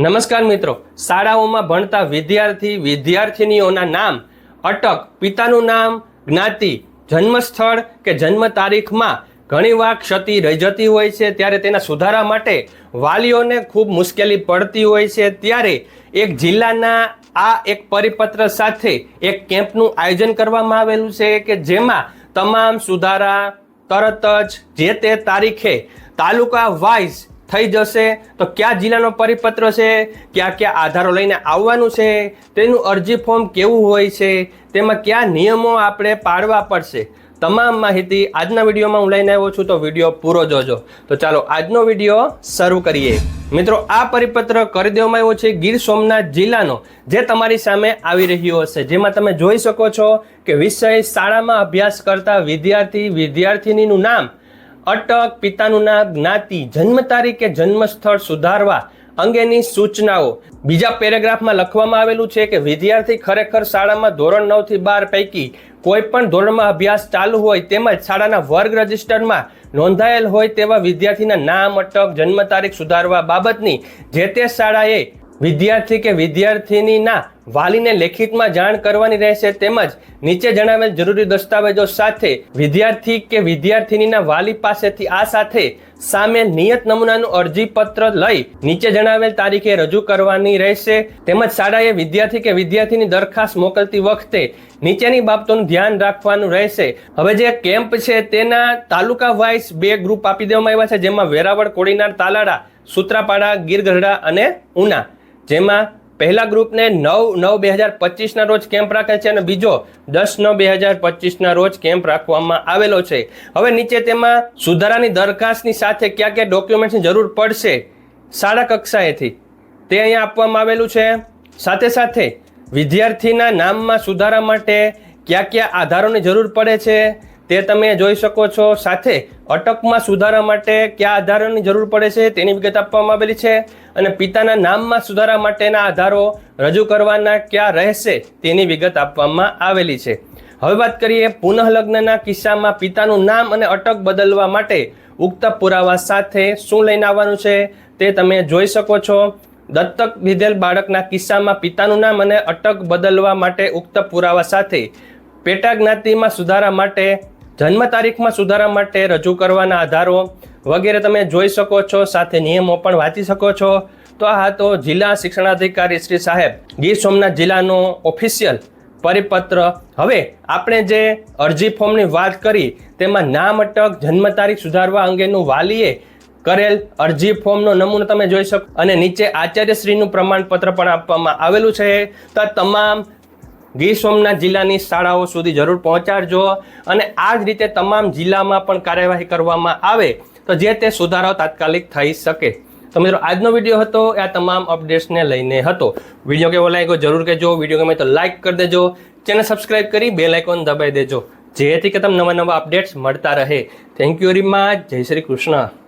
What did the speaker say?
નમસ્કાર મિત્રો. શાળાઓમાં ભણતા વિદ્યાર્થી વિદ્યાર્થિનીઓના નામ, અટક, પિતાનું નામ, જ્ઞાતિ, જન્મસ્થળ કે જન્મ તારીખમાં ઘણીવાર ક્ષતિ રહી જતી હોય છે. ત્યારે તેના સુધારા માટે વાલીઓને ખૂબ મુશ્કેલી પડતી હોય છે. ત્યારે એક જિલ્લાના આ એક પરિપત્ર સાથે એક કેમ્પનું આયોજન કરવામાં આવેલું છે કે જેમાં તમામ સુધારા તરત જ જે તે તારીખે તાલુકા વાઇઝ થઈ જશે. તો કયા જિલ્લાનો પરિપત્ર છે? કયા કયા આધારો લઈને આવવાનું છે? તેનું અરજી ફોર્મ કેવું હોય છે? તેમાં કયા નિયમો આપણે પાડવા પડશે? તમામ માહિતી આજના વિડીયોમાં હું લઈને આવ્યો છું, તો વીડિયો પૂરો જોજો. તો ચાલો, આજનો વીડિયો શરૂ કરીએ. મિત્રો, આ પરિપત્ર કરી દેવામાં આવ્યો છે ગીર સોમનાથ જિલ્લાનો, જે તમારી સામે આવી રહ્યો હશે. જેમાં તમે જોઈ શકો છો કે વિષય શાળામાં અભ્યાસ કરતા વિદ્યાર્થી વિદ્યાર્થિનીનું નામ અટક પિતાનું નામ, જ્ઞાતિ, જન્મ તારીખ કે જન્મ સ્થળ સુધારવા અંગેની સૂચનાઓ. બીજા પેરેગ્રાફમાં લખવામાં આવેલું છે કે વિદ્યાર્થી ખરેખર શાળામાં ધોરણ નવથી બાર પૈકી કોઈ પણ ધોરણમાં અભ્યાસ ચાલુ હોય તેમજ શાળાના વર્ગ રજિસ્ટરમાં નોંધાયેલ હોય તેવા વિદ્યાર્થીના નામ, અટક, જન્મ તારીખ સુધારવા બાબતની જે તે શાળાએ વિદ્યાર્થી કે વિદ્યાર્થીનીના વાલીને લેખિતમાં જાણ કરવાની રહેશે તેમજ નીચે જણાવેલ જરૂરી દસ્તાવેજો સાથે વિદ્યાર્થી કે વિદ્યાર્થીનીના વાલી પાસેથી આ સાથે સામે નિયત નમૂનાનું અરજીપત્ર લઈ નીચે જણાવેલ તારીખે રજૂ કરવાની રહેશે. તેમજ શાળાએ વિદ્યાર્થી કે વિદ્યાર્થીની દરખાસ્ત મોકલતી વખતે નીચેની બાબતોનું ધ્યાન રાખવાનું રહેશે. હવે જે કેમ્પ છે તેના તાલુકા વાઇઝ બે ગ્રુપ આપી દેવામાં આવ્યા છે, જેમાં વેરાવળ, કોડીનાર તાલાડા સુત્રાપાડા, ગીરગઢડા અને ઉના. જેમાં પહેલા ગ્રુપને નવ નવ બે હજાર પચીસના રોજ કેમ્પ રાખે છે અને બીજો દસ નવ બે હજાર પચીસના રોજ કેમ્પ રાખવામાં આવેલો છે. હવે નીચે તેમાં સુધારાની દરખાસ્તની સાથે કયા કયા ડોક્યુમેન્ટ્સની જરૂર પડશે શાળા કક્ષાએથી તે અહીંયા આપવામાં આવેલું છે. સાથે સાથે વિદ્યાર્થીના નામમાં સુધારા માટે કયા કયા આધારોની જરૂર પડે છે તે તમે જોઈ શકો છો. સાથે અટકમાં સુધારા માટે કયા આધારોની જરૂર પડે છે તેની વિગત આપવામાં આવેલી છે. અને પિતાના નામમાં સુધારા માટેના આધારો રજૂ કરવાના ક્યાં રહેશે તેની વિગત આપવામાં આવેલી છે. હવે વાત કરીએ પુનઃલગ્નના કિસ્સામાં પિતાનું નામ અને અટક બદલવા માટે ઉક્ત પુરાવા સાથે શું લઈને આવવાનું છે તે તમે જોઈ શકો છો. દત્તક લીધેલ બાળકના કિસ્સામાં પિતાનું નામ અને અટક બદલવા માટે ઉક્ત પુરાવા સાથે પેટા જ્ઞાતિમાં સુધારા માટે, જન્મ તારીખમાં સુધારા માટે રજૂ કરવાના આધારો વગેરે તમે જોઈ શકો છો, સાથે નિયમો પણ વાંચી શકો છો. તો આ તો જિલ્લા શિક્ષણાધિકારી શ્રી સાહેબ. ગીર સોમનાથ જિલ્લાનો ઓફિશિયલ પરિપત્ર. હવે આપણે જે અરજી ફોર્મની વાત કરી, તેમાં નામ, અટક, જન્મ તારીખ સુધારવા અંગેનું વાલીએ કરેલ અરજી ફોર્મનો નમૂનો તમે જોઈ શકો. અને નીચે આચાર્યશ્રીનું પ્રમાણપત્ર પણ આપવામાં આવેલું છે. તો તમામ ગીર સોમનાથ જિલ્લાની શાળાઓ સુધી જરૂર પહોંચાડજો. અને આ જ રીતે તમામ જિલ્લામાં પણ કાર્યવાહી કરવામાં આવે. તો જે તે સુધારાઓ તાત્કાલિક થઈ શકે. તો મિત્રો, આજનો વીડિયો હતો આ તમામ અપડેટ્સને લઈને હતો. વીડિયો કેવો લાગ્યો જરૂર કહેજો. વીડિયો ગમે તો લાઇક કરી દેજો. ચેનલ સબસ્ક્રાઇબ કરી બે લાઇકોન દબાઈ દેજો. જેથી કે તમને નવા નવા અપડેટ્સ મળતા રહે. થેન્ક યુ વેરી મચ જય શ્રી કૃષ્ણ.